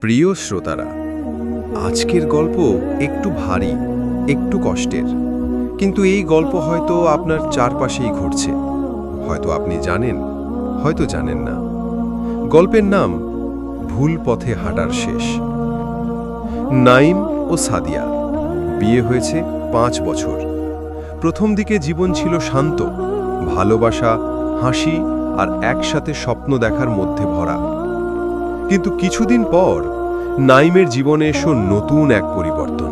প্রিয় শ্রোতারা, আজকের গল্প একটু ভারী, একটু কষ্টের। কিন্তু এই গল্প হয়তো আপনার চারপাশেই ঘটছে। হয়তো আপনি জানেন, হয়তো জানেন না। গল্পের নাম ভুল পথে হাঁটার শেষ। নাইম ও সাদিয়া, বিয়ে হয়েছে পাঁচ বছর। প্রথম দিকে জীবন ছিল শান্ত, ভালোবাসা, হাসি আর একসাথে স্বপ্ন দেখার মধ্যে ভরা। কিন্তু কিছুদিন পর নাইমের জীবনে এসো নতুন এক পরিবর্তন।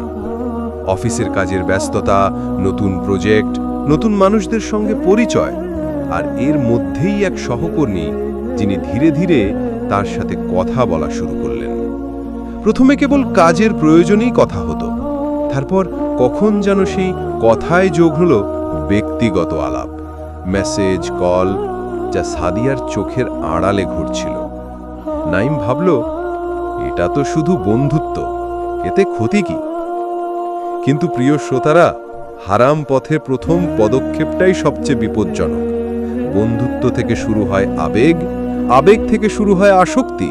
অফিসের কাজের ব্যস্ততা, নতুন প্রজেক্ট, নতুন মানুষদের সঙ্গে পরিচয়, আর এর মধ্যেই এক সহকর্মী যিনি ধীরে ধীরে তার সাথে কথা বলা শুরু করলেন। প্রথমে কেবল কাজের প্রয়োজনেই কথা হতো, তারপর কখন যেন সেই কথায় যোগ হল ব্যক্তিগত আলাপ। মেসেজ, কল যা সাদিয়ার চোখের আড়ালে ঘুরছিল। নাইম ভাবল, এটা তো শুধু বন্ধুত্ব, এতে ক্ষতি কি? কিন্তু প্রিয় শ্রোতারা, হারাম পথে প্রথম পদক্ষেপটাই সবচেয়ে বিপজ্জনক। বন্ধুত্ব থেকে শুরু হয় আবেগ আবেগ থেকে শুরু হয় আসক্তি,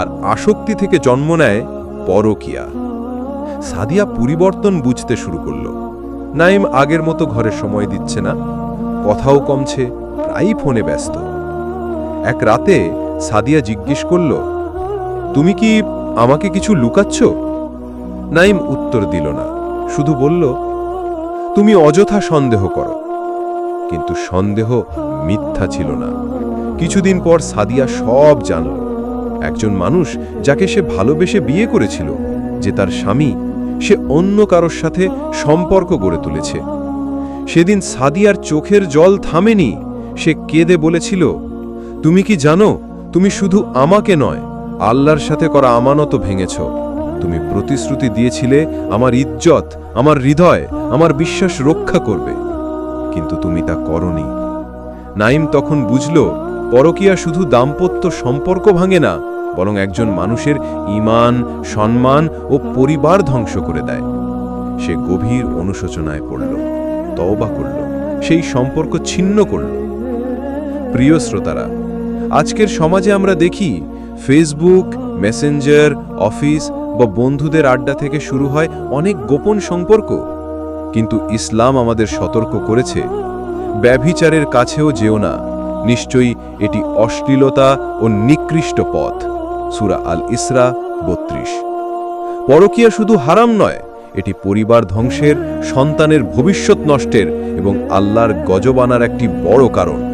আর আসক্তি থেকে জন্ম নেয় পরকিয়া। সাদিয়া পরিবর্তন বুঝতে শুরু করল। নাইম আগের মতো ঘরে সময় দিচ্ছে না, কথাও কমছে, প্রায়ই ফোনে ব্যস্ত। এক রাতে সাদিয়া জিজ্ঞেস করল, তুমি কি আমাকে কিছু লুকাচ্ছ? নাইম উত্তর দিল না, শুধু বলল, তুমি অযথা সন্দেহ করো। কিন্তু সন্দেহ মিথ্যা ছিল না। কিছুদিন পর সাদিয়া সব জানল। একজন মানুষ যাকে সে ভালোবেসে বিয়ে করেছিল, যে তার স্বামী, সে অন্য কারোর সাথে সম্পর্ক গড়ে তুলেছে। সেদিন সাদিয়ার চোখের জল থামেনি, সে কেঁদে বলেছিল, তুমি কি জানো তুমি শুধু আমাকে নয়, আল্লাহর সাথে করা আমানত ভেঙেছ। তুমি প্রতিশ্রুতি দিয়েছিলে আমার ইজ্জত, আমার হৃদয়, আমার বিশ্বাস রক্ষা করবে। কিন্তু তুমি তা করনি। নাইম তখন বুঝল, পরকিয়া শুধু দাম্পত্য সম্পর্ক ভাঙে না, বরং একজন মানুষের ঈমান, সম্মান ও পরিবার ধ্বংস করে দেয়। সে গভীর অনুশোচনায় পড়ল, তওবা করল, সেই সম্পর্ক ছিন্ন করল। প্রিয় শ্রোতারা আজকের সমাজে আমরা দেখি ফেসবুক মেসেঞ্জার অফিস বা বন্ধুদের আড্ডা থেকে শুরু হয় অনেক গোপন সম্পর্ক। কিন্তু ইসলাম আমাদের সতর্ক করেছে। ব্যভিচারের কাছেও যেও না। নিশ্চয়ই এটি অশ্লীলতা ও নিকৃষ্ট পথ। সুরা আল ইসরা, বত্রিশ। পরকীয়া শুধু হারাম নয়, এটি পরিবার ধ্বংসের, সন্তানের ভবিষ্যৎ নষ্টের এবং আল্লাহর গজবানার একটি বড় কারণ।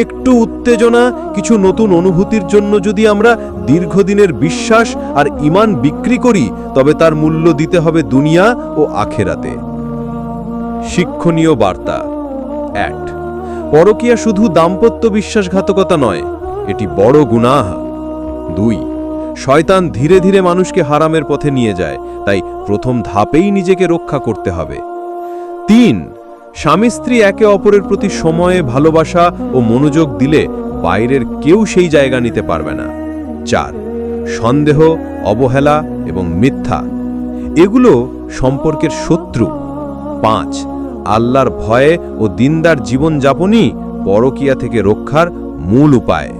একটু উত্তেজনা, কিছু নতুন অনুভূতির জন্য যদি আমরা দীর্ঘদিনের বিশ্বাস আর ইমান বিক্রি করি, তবে তার মূল্য দিতে হবে দুনিয়া ও আখেরাতে। শিক্ষণীয় বার্তা। এক, পরকীয়া শুধু দাম্পত্য বিশ্বাসঘাতকতা নয়, এটি বড় গুনাহ। দুই, শয়তান ধীরে ধীরে মানুষকে হারামের পথে নিয়ে যায়, তাই প্রথম ধাপেই নিজেকে রক্ষা করতে হবে। তিন স্বামী স্ত্রী একে অপরের প্রতি সময়ে, ভালোবাসা ও মনোযোগ দিলে বাইরের কেউ সেই জায়গা নিতে পারবে না। চার, সন্দেহ, অবহেলা এবং মিথ্যা। এগুলো সম্পর্কের শত্রু। পাঁচ, আল্লাহর ভয়ে ও দিনদার জীবনযাপনই পরকিয়া থেকে রক্ষার মূল উপায়।